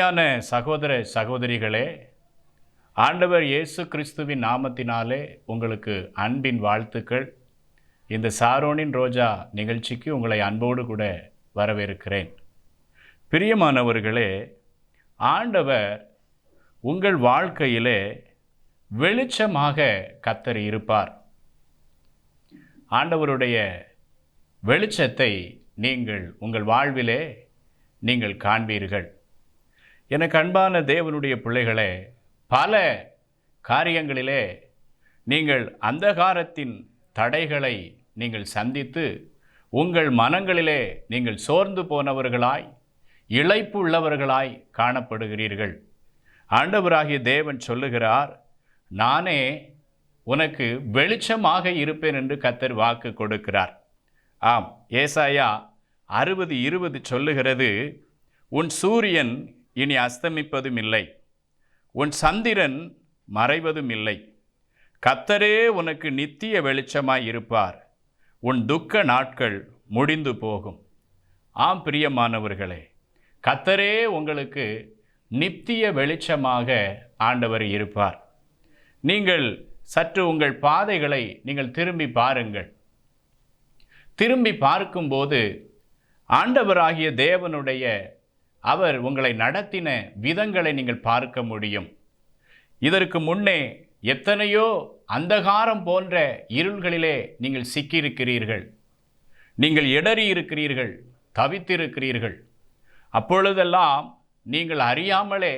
அருமையான சகோதர சகோதரிகளே ஆண்டவர் இயேசு கிறிஸ்துவின் நாமத்தினாலே உங்களுக்கு அன்பின் வாழ்த்துக்கள். இந்த சாரோனின் ரோஜா நிகழ்ச்சிக்கு உங்களை அன்போடு கூட வரவேற்கிறேன். பிரியமானவர்களே ஆண்டவர் உங்கள் வாழ்க்கையிலே வெளிச்சமாக கத்தர் இருப்பார். ஆண்டவருடைய வெளிச்சத்தை நீங்கள் உங்கள் வாழ்விலே நீங்கள் காண்பீர்கள். எனக்கு அன்பான தேவனுடைய பிள்ளைகளே பல காரியங்களிலே நீங்கள் அந்தகாரத்தின் தடைகளை நீங்கள் சந்தித்து உங்கள் மனங்களிலே நீங்கள் சோர்ந்து போனவர்களாய் இழைப்பு உள்ளவர்களாய் காணப்படுகிறீர்கள். ஆண்டவராகிய தேவன் சொல்லுகிறார் நானே உனக்கு வெளிச்சமாக இருப்பேன் என்று கத்தர் வாக்கு கொடுக்கிறார். ஆம் ஏசாயா அறுபது இருபது சொல்லுகிறது உன் சூரியன் இனி அஸ்தமிப்பதும் இல்லை. உன் சந்திரன் மறைவதும் இல்லை. கத்தரே உனக்கு நித்திய வெளிச்சமாய் இருப்பார். உன் துக்க நாட்கள் முடிந்து போகும். ஆம் பிரியமானவர்களே கத்தரே உங்களுக்கு நித்திய வெளிச்சமாக ஆண்டவர் இருப்பார். நீங்கள் சற்று உங்கள் பாதைகளை நீங்கள் திரும்பி பாருங்கள். திரும்பி பார்க்கும்போது ஆண்டவராகிய தேவனுடைய அவர் உங்களை நடத்தின விதங்களை நீங்கள் பார்க்க முடியும். இதற்கு முன்னே எத்தனையோ அந்தகாரம் போன்ற இருள்களிலே நீங்கள் சிக்கியிருக்கிறீர்கள். நீங்கள் இடறி இருக்கிறீர்கள் தவித்திருக்கிறீர்கள். அப்பொழுதெல்லாம் நீங்கள் அறியாமலே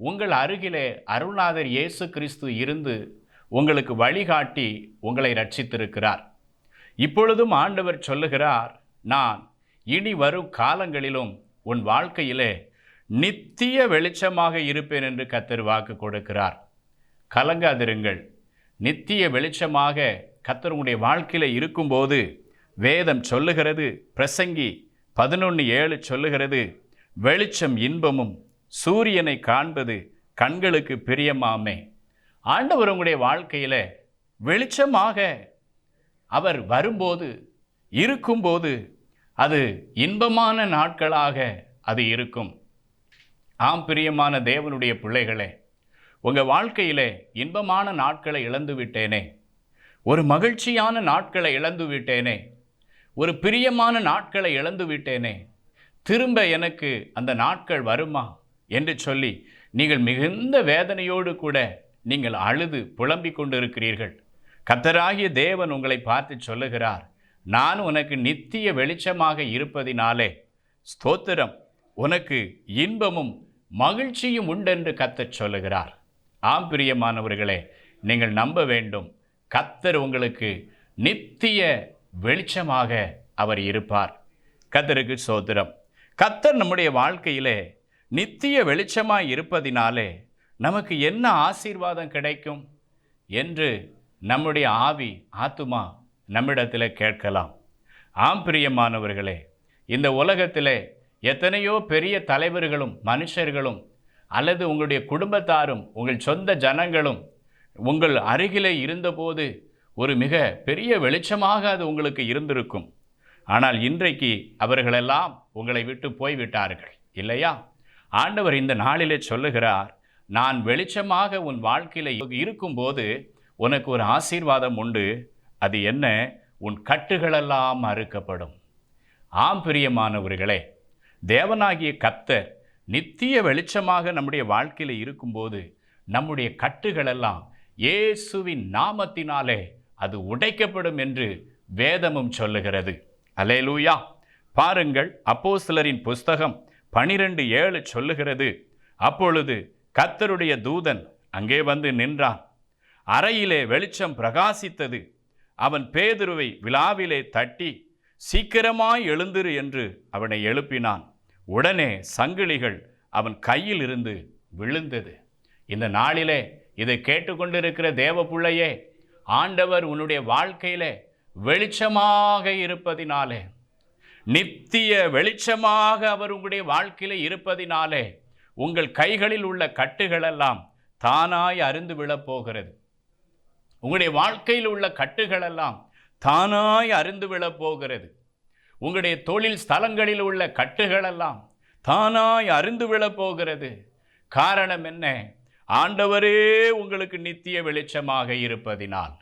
உங்கள் அருகிலே அருள்நாதர் இயேசு கிறிஸ்து இருந்து உங்களுக்கு வழிகாட்டி உங்களை ரட்சித்திருக்கிறார் இப்பொழுதும் ஆண்டவர் சொல்லுகிறார் நான் இனி வரும் காலங்களிலும் உன் வாழ்க்கையிலே நித்திய வெளிச்சமாக இருப்பேன் என்று கத்தர் வாக்கு கொடுக்கிறார். கலங்காதிருங்கள். நித்திய வெளிச்சமாக கத்தர் உங்களுடைய வாழ்க்கையில் இருக்கும்போது வேதம் சொல்லுகிறது பிரசங்கி பதினொன்று ஏழு சொல்லுகிறது வெளிச்சம் இன்பமும் சூரியனை காண்பது கண்களுக்கு பிரியமாமே. ஆண்டவர் உங்களுடைய வாழ்க்கையில் வெளிச்சமாக அவர் வரும்போது இருக்கும்போது அது இன்பமான நாட்களாக அது இருக்கும். ஆம் பிரியமான தேவனுடைய பிள்ளைகளே உங்கள் வாழ்க்கையிலே இன்பமான நாட்களை இழந்து விட்டேனே. ஒரு மகிழ்ச்சியான நாட்களை இழந்து விட்டேனே. ஒரு பிரியமான நாட்களை இழந்து விட்டேனே. திரும்ப எனக்கு அந்த நாட்கள் வருமா என்று சொல்லி நீங்கள் மிகுந்த வேதனையோடு கூட நீங்கள் அழுது புலம்பிக் கொண்டிருக்கிறீர்கள். கத்தராகிய தேவன் உங்களை பார்த்து சொல்லுகிறார். நான் உனக்கு நித்திய வெளிச்சமாக இருப்பதினாலே ஸ்தோத்திரம். உனக்கு இன்பமும் மகிழ்ச்சியும் உண்டென்று கத்தச் சொல்லுகிறார். ஆம் பிரியமானவர்களே நீங்கள் நம்ப வேண்டும். கத்தர் உங்களுக்கு நித்திய வெளிச்சமாக அவர் இருப்பார். கத்தருக்கு சோத்திரம் கத்தர் நம்முடைய வாழ்க்கையிலே நித்திய வெளிச்சமாக இருப்பதினாலே நமக்கு என்ன ஆசீர்வாதம் கிடைக்கும் என்று நம்முடைய ஆவி ஆத்துமா நம்மிடத்தில் கேட்கலாம். ஆம் பிரியமானவர்களே இந்த உலகத்திலே எத்தனையோ பெரிய தலைவர்களும் மனுஷர்களும் அல்லது உங்களுடைய குடும்பத்தாரும் உங்கள் சொந்த ஜனங்களும் உங்கள் அருகிலே இருந்தபோது ஒரு மிக பெரிய வெளிச்சமாக அது உங்களுக்கு இருந்திருக்கும். ஆனால் இன்றைக்கு அவர்களெல்லாம் உங்களை விட்டு போய்விட்டார்கள் இல்லையா? ஆண்டவர் இந்த நாளிலே சொல்லுகிறார் நான் வெளிச்சமாக உன் வாழ்க்கையில் இருக்கும்போது உனக்கு ஒரு ஆசீர்வாதம் உண்டு. அது என்ன? உன் கட்டுகளெல்லாம் அறுக்கப்படும். ஆம் பிரியமானவர்களே தேவனாகிய கத்தர் நித்திய வெளிச்சமாக நம்முடைய வாழ்க்கையில் இருக்கும்போது நம்முடைய கட்டுகளெல்லாம் இயேசுவின் நாமத்தினாலே அது உடைக்கப்படும் என்று வேதமும் சொல்லுகிறது. அலேலூயா பாருங்கள் அப்போ சிலரின் புஸ்தகம் பனிரெண்டு ஏழு சொல்லுகிறது. அப்பொழுது கத்தருடைய தூதன் அங்கே வந்து நின்றான். அறையிலே வெளிச்சம் பிரகாசித்தது. அவன் பேதுருவை விழாவிலே தட்டி சீக்கிரமாய் எழுந்திரு என்று அவனை எழுப்பினான். உடனே சங்கிலிகள் அவன் கையில் இருந்து விழுந்தது. இந்த நாளிலே இதை கேட்டுக்கொண்டிருக்கிற தேவ பிள்ளையே ஆண்டவர் உன்னுடைய வாழ்க்கையிலே வெளிச்சமாக இருப்பதினாலே நித்திய வெளிச்சமாக அவர் உங்களுடைய வாழ்க்கையில் இருப்பதினாலே உங்கள் கைகளில் உள்ள கட்டுகளெல்லாம் தானாய் அருந்து விழப் போகிறது உங்களுடைய வாழ்க்கையில் உள்ள கட்டுகளெல்லாம் தானாய் அருந்து விழப் போகிறது. உங்களுடைய தொழில் ஸ்தலங்களில் உள்ள கட்டுகளெல்லாம் தானாய் அருந்து விழப் போகிறது. காரணம் என்ன? ஆண்டவரே உங்களுக்கு நித்திய வெளிச்சமாக இருப்பதினால்.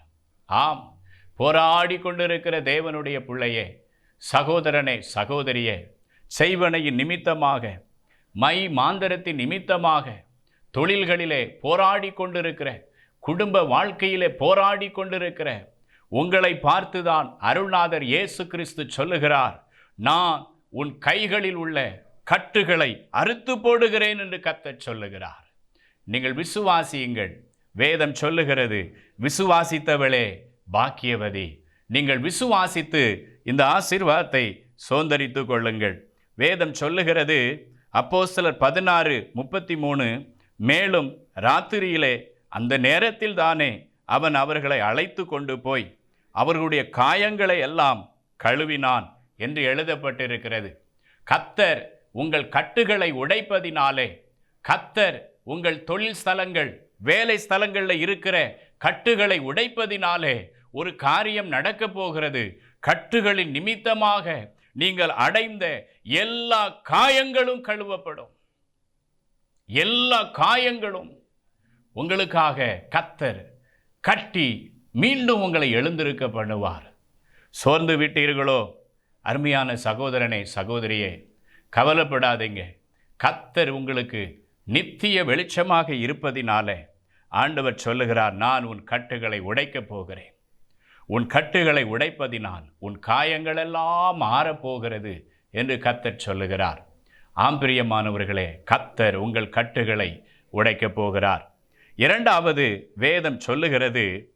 ஆம் போராடி கொண்டிருக்கிற தேவனுடைய பிள்ளையே சகோதரனே சகோதரியே செய்வனையின் நிமித்தமாக மை மாந்தரத்தின் நிமித்தமாக தொழில்களிலே போராடி கொண்டிருக்கிற குடும்ப வாழ்க்கையிலே போராடி கொண்டிருக்கிற உங்களை பார்த்துதான் அருள்நாதர் இயேசு கிறிஸ்து சொல்லுகிறார் நான் உன் கைகளில் உள்ள கட்டுகளை அறுத்து போடுகிறேன் என்று கத்தச் சொல்லுகிறார். நீங்கள் விசுவாசியுங்கள். வேதம் சொல்லுகிறது விசுவாசித்தவளே பாக்கியவதி. நீங்கள் விசுவாசித்து இந்த ஆசீர்வாதத்தை சோந்தரித்து கொள்ளுங்கள். வேதம் சொல்லுகிறது அப்போ சிலர் பதினாறு முப்பத்தி மூணு மேலும் ராத்திரியிலே அந்த நேரத்தில் தானே அவன் அவர்களை அழைத்து கொண்டு போய் அவர்களுடைய காயங்களை எல்லாம் கழுவினான் என்று எழுதப்பட்டிருக்கிறது. கத்தர் உங்கள் கட்டுகளை உடைப்பதினாலே கத்தர் உங்கள் தொழில் ஸ்தலங்கள் வேலை ஸ்தலங்களில் இருக்கிற கட்டுகளை உடைப்பதினாலே ஒரு காரியம் நடக்கப் போகிறது. கட்டுகளின் நிமித்தமாக நீங்கள் அடைந்த எல்லா காயங்களும் கழுவப்படும். எல்லா காயங்களும் உங்களுக்காக கத்தர் கட்டி மீண்டும் உங்களை எழுந்திருக்க பண்ணுவார். சோர்ந்து விட்டீர்களோ? அருமையான சகோதரனே சகோதரியே கவலைப்படாதீங்க. கத்தர் உங்களுக்கு நித்திய வெளிச்சமாக இருப்பதினாலே ஆண்டவர் சொல்லுகிறார் நான் உன் கட்டுகளை உடைக்கப் போகிறேன். உன் கட்டுகளை உடைப்பதினால் உன் காயங்களெல்லாம் மாறப்போகிறது என்று கத்தர் சொல்லுகிறார். ஆம்பிரியமானவர்களே கத்தர் உங்கள் கட்டுகளை உடைக்கப் போகிறார். இரண்டாவது வேதம் சொல்லுகிறது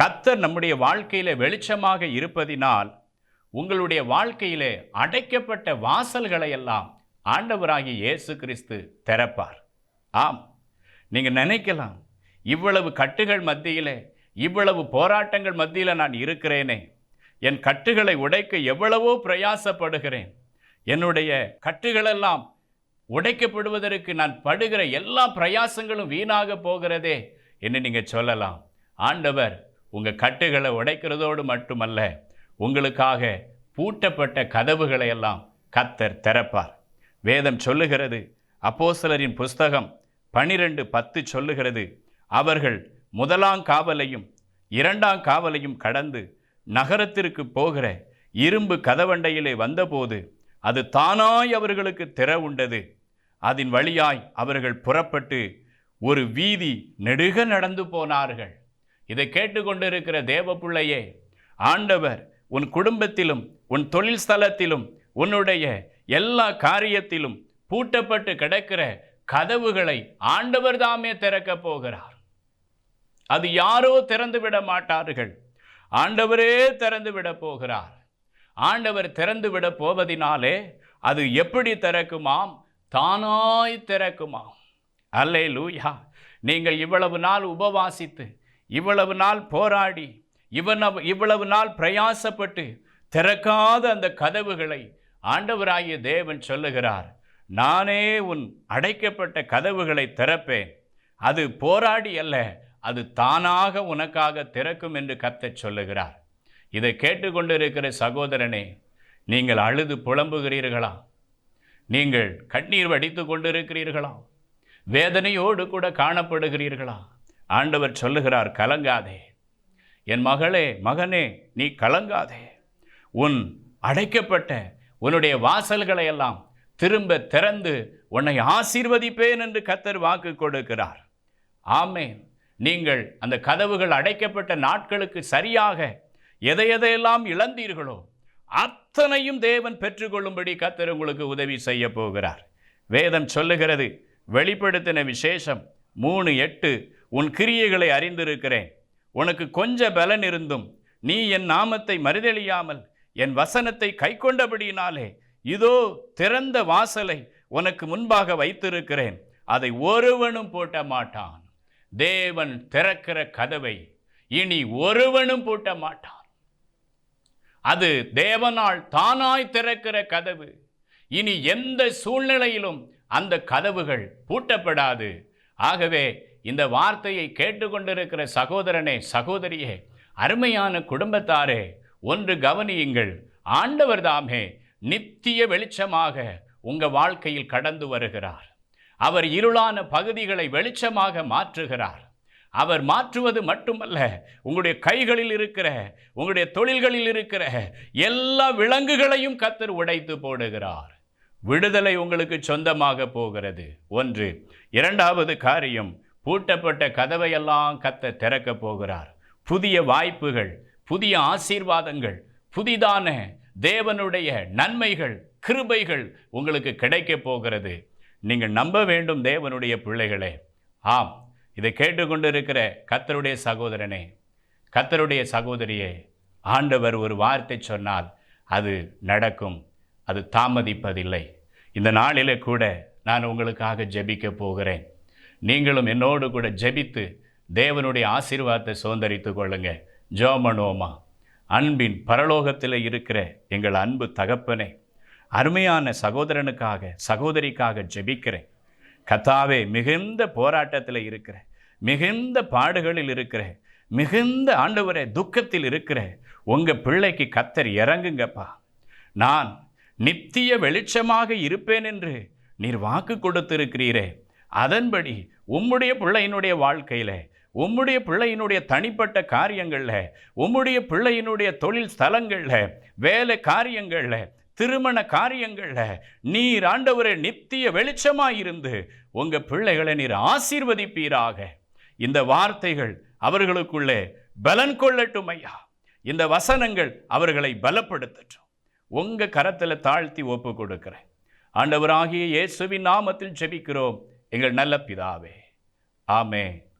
கத்தர் நம்முடைய வாழ்க்கையில் வெளிச்சமாக இருப்பதினால் உங்களுடைய வாழ்க்கையிலே அடைக்கப்பட்ட வாசல்களை எல்லாம் ஆண்டவராகிய இயேசு கிறிஸ்து திறப்பார். ஆம் நீங்கள் நினைக்கலாம் இவ்வளவு கட்டுகள் மத்தியிலே இவ்வளவு போராட்டங்கள் மத்தியில் நான் இருக்கிறேனே என் கட்டுகளை உடைக்க எவ்வளவோ பிரயாசப்படுகிறேன் என்னுடைய கட்டுகளெல்லாம் உடைக்கப்படுவதற்கு நான் படுகிற எல்லா பிரயாசங்களும் வீணாக போகிறதே என்று நீங்கள் சொல்லலாம். ஆண்டவர் உங்கள் கட்டுகளை உடைக்கிறதோடு மட்டுமல்ல உங்களுக்காக பூட்டப்பட்ட கதவுகளை எல்லாம் கத்தர் திறப்பார். வேதம் சொல்லுகிறது அப்போசலரின் புஸ்தகம் பனிரெண்டு பத்து சொல்லுகிறது அவர்கள் முதலாம் காவலையும் இரண்டாம் காவலையும் கடந்து நகரத்திற்கு போகிற இரும்பு கதவண்டையிலே வந்தபோது அது தானாய் அவர்களுக்கு திற உண்டது. அதன் வழியாய் அவர்கள் புறப்பட்டு ஒரு வீதி நெடுக நடந்து போனார்கள். இதை கேட்டுக்கொண்டிருக்கிற தேவப்பிள்ளையே ஆண்டவர் உன் குடும்பத்திலும் உன் தொழில் ஸ்தலத்திலும் உன்னுடைய எல்லா காரியத்திலும் பூட்டப்பட்டு கிடக்கிற கதவுகளை ஆண்டவர் தாமே திறக்கப் போகிறார். அது யாரோ திறந்து விட மாட்டார்கள். ஆண்டவரே திறந்து விட போகிறார். ஆண்டவர் திறந்து விட போவதினாலே அது எப்படி திறக்குமாம்? தானாய் திறக்குமாம் அல்லே லூயா நீங்கள் இவ்வளவு நாள் உபவாசித்து இவ்வளவு நாள் போராடி இவனவ் இவ்வளவு நாள் பிரயாசப்பட்டு திறக்காத அந்த கதவுகளை ஆண்டவராகிய தேவன் சொல்லுகிறார் நானே உன் அடைக்கப்பட்ட கதவுகளை திறப்பேன். அது போராடி அல்ல அது தானாக உனக்காக திறக்கும் என்று கத்தச் சொல்லுகிறார். இதை கேட்டுக்கொண்டிருக்கிற சகோதரனே நீங்கள் அழுது புலம்புகிறீர்களா? நீங்கள் கண்ணீர் வடித்து கொண்டிருக்கிறீர்களா? வேதனையோடு கூட காணப்படுகிறீர்களா? ஆண்டவர் சொல்லுகிறார் கலங்காதே. என் மகளே மகனே நீ கலங்காதே. உன் அடைக்கப்பட்ட உன்னுடைய வாசல்களை எல்லாம் திரும்ப திறந்து உன்னை ஆசீர்வதிப்பேன் என்று கத்தர் வாக்கு கொடுக்கிறார். ஆமேன். நீங்கள் அந்த கதவுகள் அடைக்கப்பட்ட நாட்களுக்கு சரியாக எதை எதையெல்லாம் இழந்தீர்களோ அத்தனையும் தேவன் பெற்றுக்கொள்ளும்படி கத்தர் உங்களுக்கு உதவி செய்ய போகிறார். வேதம் சொல்லுகிறது வெளிப்படுத்தின விசேஷம் மூணு எட்டு உன் கிரியைகளை அறிந்திருக்கிறேன். உனக்கு கொஞ்ச பலன் இருந்தும் நீ என் நாமத்தை மறுதெளியாமல் என் வசனத்தை கைக்கொண்டபடியினாலே இதோ திறந்த வாசலை உனக்கு முன்பாக வைத்திருக்கிறேன். அதை ஒருவனும் போட்ட மாட்டான் தேவன் திறக்கிற கதவை இனி ஒருவனும் பூட்ட மாட்டான் அது தேவனால் தானாய் திறக்கிற கதவு. இனி எந்த சூழ்நிலையிலும் அந்த கதவுகள் பூட்டப்படாது. ஆகவே இந்த வார்த்தையை கேட்டுக்கொண்டிருக்கிற சகோதரனே சகோதரியே அருமையான குடும்பத்தாரே ஒன்று கவனியுங்கள். ஆண்டவர் தாமே நித்திய வெளிச்சமாக உங்கள் வாழ்க்கையில் கடந்து வருகிறார். அவர் இருளான பகுதிகளை வெளிச்சமாக மாற்றுகிறார். அவர் மாற்றுவது மட்டுமல்ல உங்களுடைய கைகளில் இருக்கிற உங்களுடைய தொழில்களில் இருக்கிற எல்லா விலங்குகளையும் கத்தர் உடைத்து போடுகிறார். விடுதலை உங்களுக்கு சொந்தமாக போகிறது. ஒன்று இரண்டாவது காரியம் பூட்டப்பட்ட கதவையெல்லாம் கத்த திறக்க போகிறார். புதிய வாய்ப்புகள் புதிய ஆசீர்வாதங்கள் புதிதான தேவனுடைய நன்மைகள் கிருபைகள் உங்களுக்கு கிடைக்கப் போகிறது. நீங்கள் நம்ப வேண்டும் தேவனுடைய பிள்ளைகளே. ஆம் இதை கேட்டுக்கொண்டிருக்கிற கத்தருடைய சகோதரனே கத்தருடைய சகோதரியே ஆண்டவர் ஒரு வார்த்தை சொன்னால் அது நடக்கும் அது தாமதிப்பதில்லை. இந்த நாளிலே கூட நான் உங்களுக்காக ஜெபிக்க போகிறேன். நீங்களும் என்னோடு கூட ஜெபித்து தேவனுடைய ஆசீர்வாதத்தை சுதந்திரித்து கொள்ளுங்க. ஜோமனோமா அன்பின் பரலோகத்தில் இருக்கிற எங்கள் அன்பு தகப்பனே அருமையான சகோதரனுக்காக சகோதரிக்காக ஜெபிக்கிறேன். கத்தாவே மிகுந்த போராட்டத்தில் இருக்கிற. மிகுந்த பாடுகளில் இருக்கிற. மிகுந்த ஆண்டவரே துக்கத்தில் இருக்கிற. உங்கள் பிள்ளைக்கு கத்தர் இறங்குங்கப்பா. நான் நித்திய வெளிச்சமாக இருப்பேன் என்று நீர் வாக்கு கொடுத்திருக்கிறீரே. அதன்படி உம்முடைய பிள்ளையினுடைய வாழ்க்கையில் உம்முடைய பிள்ளையினுடைய தனிப்பட்ட காரியங்களில் உம்முடைய பிள்ளையினுடைய தொழில் ஸ்தலங்களில் வேலை காரியங்களில் திருமண காரியங்களில் நீர் ஆண்டவரே நித்திய வெளிச்சமாயிருந்து உங்க பிள்ளைகளை நீர் ஆசீர்வதிப்பீராக. இந்த வார்த்தைகள் அவர்களுக்குள்ளே பலன் கொள்ளட்டும் ஐயா. இந்த வசனங்கள் அவர்களை பலப்படுத்தட்டும். உங்க கரத்தில் தாழ்த்தி ஒப்பு கொடுக்கிறேன். ஆண்டவராகிய இயேசுவின் நாமத்தில் ஜெபிக்கிறோம். எங்கள் நல்ல பிதாவே. ஆமே